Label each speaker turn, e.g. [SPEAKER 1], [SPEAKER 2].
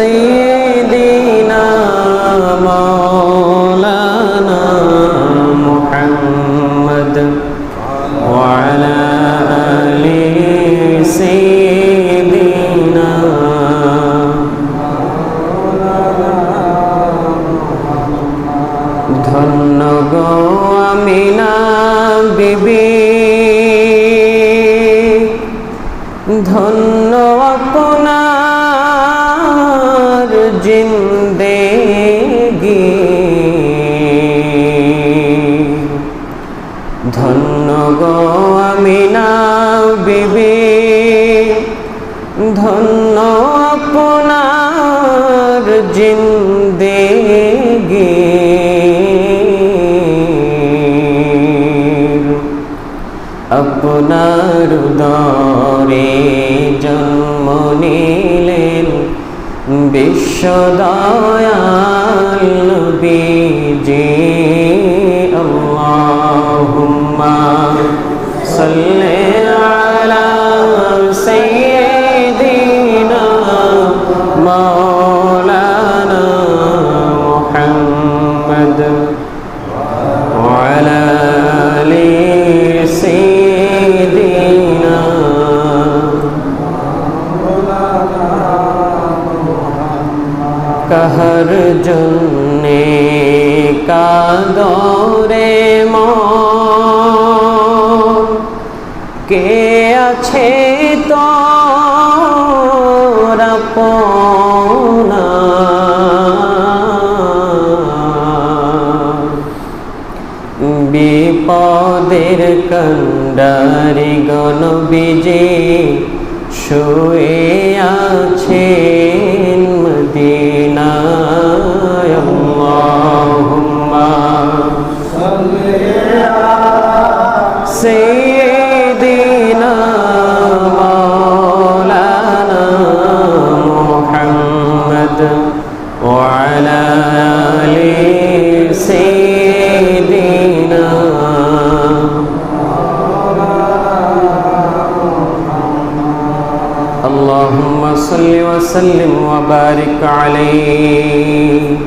[SPEAKER 1] سيدنا مولانا محمد وعلى آل سيدنا ধন্য গো আমিনা বিবি ধন্য ধন্য গো আমিনা বিবি। ধন্য আপনার জিন্দেগি। আপনার দরে জন্ম নিলেন বিশ্বদয়াল নবীজি। কাহার জন্যে কাদরে কে আছে আপনা বিপদের কন্ডারি গণ বিজে শুয়ে আছেন سيدنا مولانا محمد وعلى آل سيدنا اللهم صل وسلم وبارك عليه